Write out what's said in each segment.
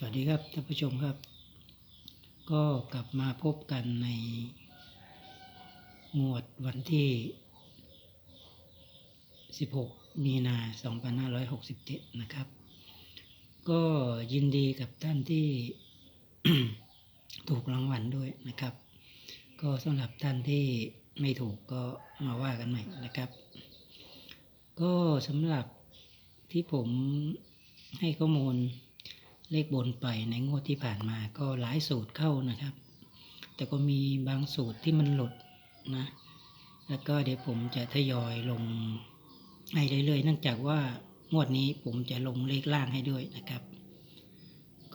สวัสดีครับท่านผู้ชมครับ ก็กลับมาพบกันในหมวดวันที่ 16 มีนา 2567 นะครับ ก็ยินดีกับท่านที่ถูกรางวัลด้วยนะครับ ก็สำหรับท่านที่ไม่ถูกก็มาว่ากันใหม่นะครับ ก็สำหรับที่ผมให้ข้อมูล เลขบนไปในงวดที่ผ่านมาก็หลายสูตรเข้านะครับ แต่ก็มีบางสูตรที่มันหลุดนะ แล้วก็เดี๋ยวผมจะทยอยลงให้เรื่อยๆเนื่องจากว่างวดนี้ผมจะลงเลขล่างให้ด้วยนะครับ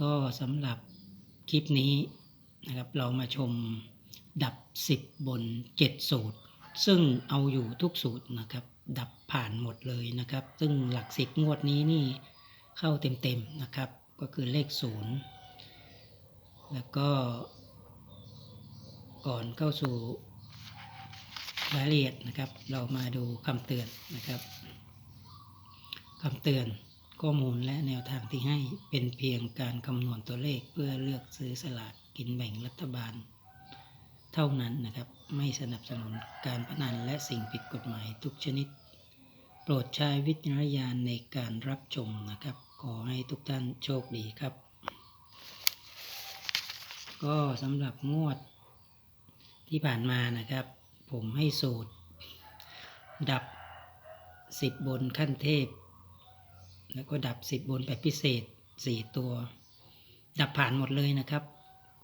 ก็สำหรับคลิปนี้นะครับเรามาชมดับ 10 บน 7 สูตร ซึ่งเอาอยู่ทุกสูตรนะครับ ดับผ่านหมดเลยนะครับ ซึ่งหลักสิบงวดนี้นี่เข้าเต็มๆนะครับ ก็คือเลขศูนย์แล้วก็ก่อนเข้าสู่รายละเอียดนะครับ เรามาดูคำเตือนนะครับคำเตือนข้อมูลและแนวทางที่ให้เป็นเพียงการคำนวณตัวเลขเพื่อเลือกซื้อสลากกินแบ่งรัฐบาล เท่านั้นนะครับ ไม่สนับสนุนการพนันและสิ่งผิดกฎหมายทุกชนิด โปรดใช้วิจารณญาณในการรับชมนะครับ ขอให้ทุกท่านโชคดีครับ ก็สำหรับงวดที่ผ่านมานะครับ ผมให้สูตร ดับ 10 บนขั้นเทพ แล้วก็ดับ 10 บนแบบพิเศษ 4 ตัว ดับผ่านหมดเลยนะครับ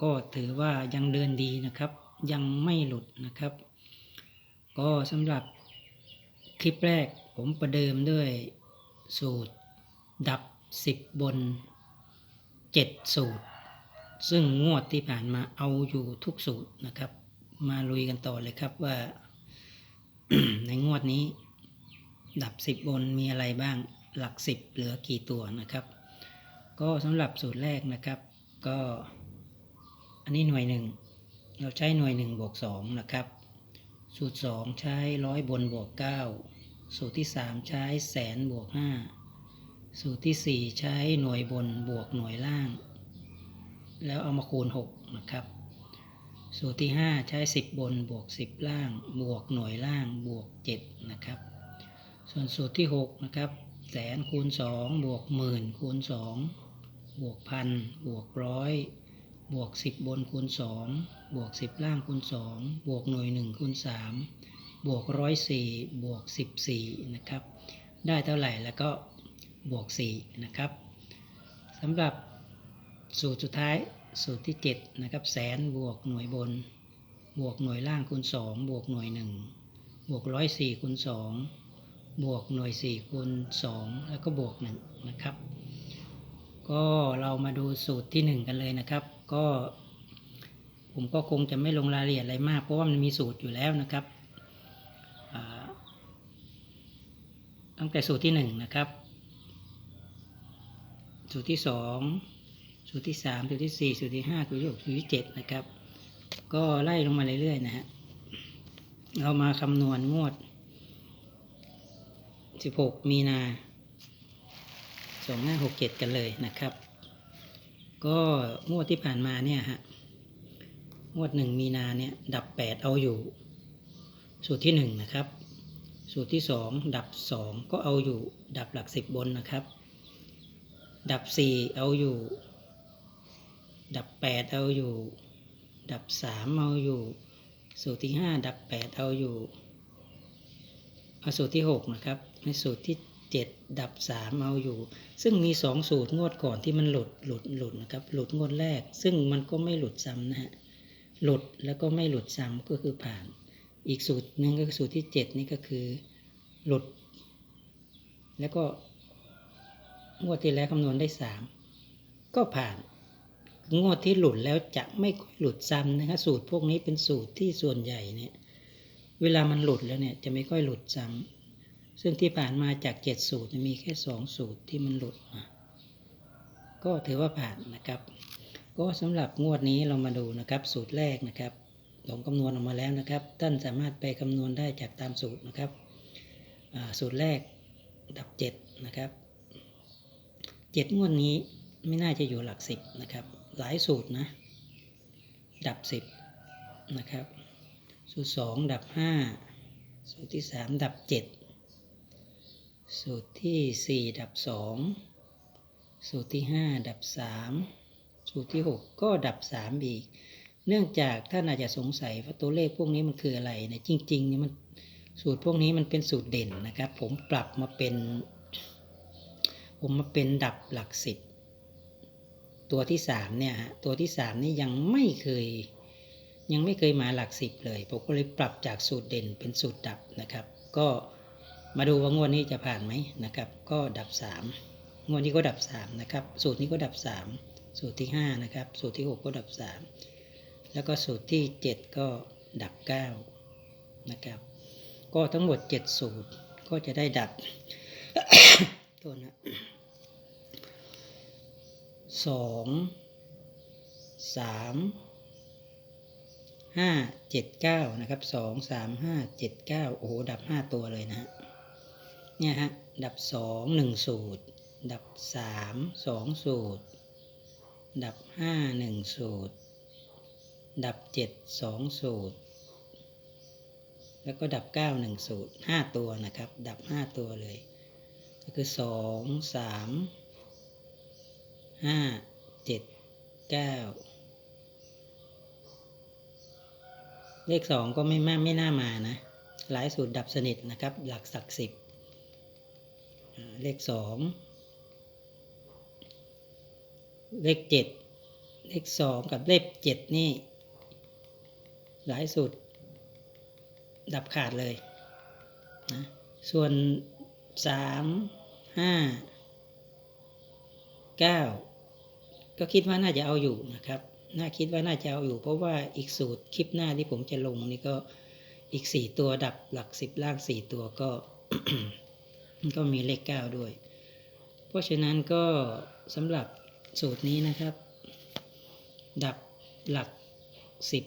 ก็ถือว่ายังเดินดีนะครับ ยังไม่หลุดนะครับ ก็สำหรับคลิปแรกผมประเดิมด้วยสูตรดับ 10 บน 7 สูตร ซึ่งงวดที่ผ่านมาเอาอยู่ทุกสูตรนะครับ มาลุยกันต่อเลยครับว่า ในงวดนี้ ดับ 10 บนมีอะไรบ้างหลัก 10 เหลือกี่ตัวนะครับ ก็สำหรับสูตรแรกนะครับ ก็อันนี้หน่วยหนึ่งเราใช้หน่วยหนึ่งบวกสองนะครับ สูตรสองใช้ร้อยบนบวกเก้าสูตรที่สามใช้แสนบวกห้า สูตรที่สี่ใช้หน่วยบนบวกหน่วยล่าง แล้วเอามาคูณหกนะครับ สูตรที่ห้าใช้สิบบนบวกสิบล่าง บวกหน่วยล่างบวกเจ็ดนะครับ ส่วนสูตรที่หกนะครับแสนคูณสองบวกหมื่นคูณสองบวกพันบวกร้อยบวก 10 บนคูณ 2 บวก 10 ล่างคูณ 2 บวกหน่วย1คูณ 3 บวก104บวก 14 นะครับ ได้เท่าไหร่แล้วก็ บวก 4 นะครับสำหรับสูตรสุดท้ายสูตรที่ 7 นะครับ แสนบวกหน่วยบน บวกหน่วยล่างคูณ 2 บวกหน่วย 1 บวก104คูณ 2 บวกหน่วย 4 คูณ 2 แล้วก็บวก 1 นะครับ ก็เรามาดูสูตรที่หนึ่งกันเลยนะครับ ก็ผมก็คงจะไม่ลงรายละเอียดอะไรมาก เพราะว่ามันมีสูตรอยู่แล้วนะครับตั้งแต่สูตรที่หนึ่งนะครับ สูตรที่สองสูตรที่สามสูตรที่สี่สูตรที่ห้าสูตรที่หกสูตรที่เจ็ดนะครับ ก็ไล่ลงมาเรื่อยๆนะฮะเรามาคำนวณงวด16มีนาสองห้าหกเจ็ดกันเลยนะครับ ก็งวดที่ผ่านมาเนี่ยฮะงวดหนึ่งมีนาเนี่ยดับแปดเอาอยู่ สูตรที่หนึ่งนะครับ สูตรที่สองดับสองก็เอาอยู่ดับหลักสิบบนนะครับ ดับสี่เอาอยู่ ดับแปดเอาอยู่ ดับสามเอาอยู่ สูตรที่ห้าดับแปดเอาอยู่เอาสูตรที่หกนะครับในสูตรที่เจ็ดดับสามเอาอยู่ ซึ่งมีสองสูตรงวดก่อนที่มันหลุดหลุดหลุดนะครับ หลุดงวดแรก ซึ่งมันก็ไม่หลุดซ้ำนะฮะหลุดแล้วก็ไม่หลุดซ้ำก็คือผ่าน อีกสูตรหนึ่งก็คือสูตรที่เจ็ดนี่ก็คือ หลุด แล้วก็ งวดที่แล้วคำนวณได้สามก็ผ่าน งวดที่หลุดแล้วจะไม่ค่อยหลุดซ้ำนะครับสูตรพวกนี้เป็นสูตรที่ส่วนใหญ่เนี่ยเวลามันหลุดแล้วเนี่ยจะไม่ค่อยหลุดซ้ำซึ่งที่ผ่านมาจากเจ็ดสูตรมีแค่สองสูตรที่มันหลุดมาก็ถือว่าผ่านนะครับ ก็สำหรับงวดนี้เรามาดูนะครับ สูตรแรกนะครับผมคำนวณออกมาแล้วนะครับ ท่านสามารถไปคำนวณได้จากตามสูตรนะครับ สูตรแรกดับเจ็ดนะครับ จ็ดงวดนี้ไม่น่าจะอยู่หลักสิบนะครับ หลายสูตรนะ ดับสิบนะครับ สูตรสองดับห้าสูตรที่สามดับเจ็ดสูตรที่สี่ดับสองสูตรที่ห้าดับสามสูตรที่หกก็ดับสามอีก เนื่องจากท่านอาจจะสงสัยว่าตัวเลขพวกนี้มันคืออะไรนะจริงๆเนี่ยมันสูตรพวกนี้มันเป็นสูตรเด่นนะครับ ผมปรับมาเป็น ผมมาเป็นดับหลักสิบตัวที่สามเนี่ยฮะตัวที่สามนี่ยังไม่เคย ยังไม่เคยมาหลักสิบเลย ผมก็เลยปรับจากสูตรเด่นเป็นสูตรดับนะครับ ก็มาดูว่างวดนี้จะผ่านไหมนะครับ ก็ดับสามงวดนี้ก็ดับสามนะครับ สูตรนี้ก็ดับสามสูตรที่ห้านะครับ สูตรที่หกก็ดับสามแล้วก็สูตรที่เจ็ดก็ดับเก้านะครับ ก็ทั้งหมดเจ็ดสูตรก็จะได้ดับ โทษนะ สองสามห้าเจ็ดเก้านะครับสองสามห้าเจ็ดเก้าโอ้โหดับห้าตัวเลยนะฮะเนี่ยฮะดับสองหนึ่งสูตร ดับสามสองสูตร ดับห้าหนึ่งสูตร ดับเจ็ดสองสูตร แล้วก็ดับเก้าหนึ่งสูตรห้าตัวนะครับ ดับห้าตัวเลย ก็คือสองสาม ห้าเจ็ดเก้าเลขสองก็ไม่มากไม่น่ามานะ หลายสูตรดับสนิทนะครับ หลักศักดิ์สิบเลขสองเลขเจ็ดเลขสองกับเลขเจ็ดนี่ หลายสูตรดับขาดเลยนะส่วนสามห้าเก้า ก็คิดว่าน่าจะเอาอยู่นะครับ น่าคิดว่าน่าจะเอาอยู่ เพราะว่าอีกสูตรคลิปหน้าที่ผมจะลงนี่ก็อีกสี่ตัวดับหลักสิบล่างสี่ตัวก็ก็มีเลขเก้าด้วย เพราะฉะนั้นก็สำหรับสูตรนี้นะครับ ดับหลักสิบ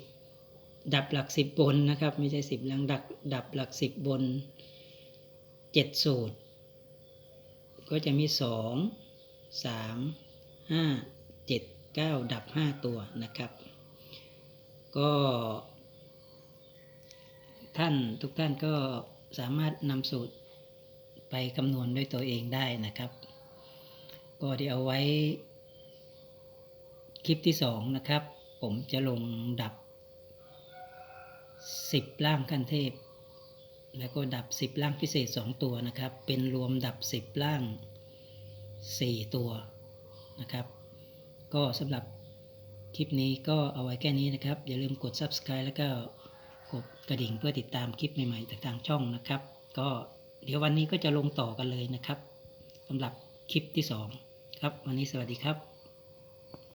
ดับหลักสิบบนนะครับ ไม่ใช่สิบลังดับดับหลักสิบบนเจ็ดสูตร ก็จะมีสองสามห้า เจ็ดเก้าดับห้าตัวนะครับ ก็ท่านทุกท่านก็สามารถนำสูตรไปคำนวณด้วยตัวเองได้นะครับ ก็ที่เอาไว้คลิปที่สองนะครับ ผมจะลงดับสิบล่างขั้นเทพ แล้วก็ดับสิบล่างพิเศษสองตัวนะครับ เป็นรวมดับสิบล่างสี่ตัวนะครับ ก็สำหรับคลิปนี้ก็เอาไว้แค่นี้นะครับ อย่าลืมกด subscribe แล้วก็กดกระดิ่งเพื่อติดตามคลิปใหม่ๆจากทางช่องนะครับ ก็เดี๋ยววันนี้ก็จะลงต่อกันเลยนะครับสำหรับคลิปที่สองครับ วันนี้สวัสดีครับ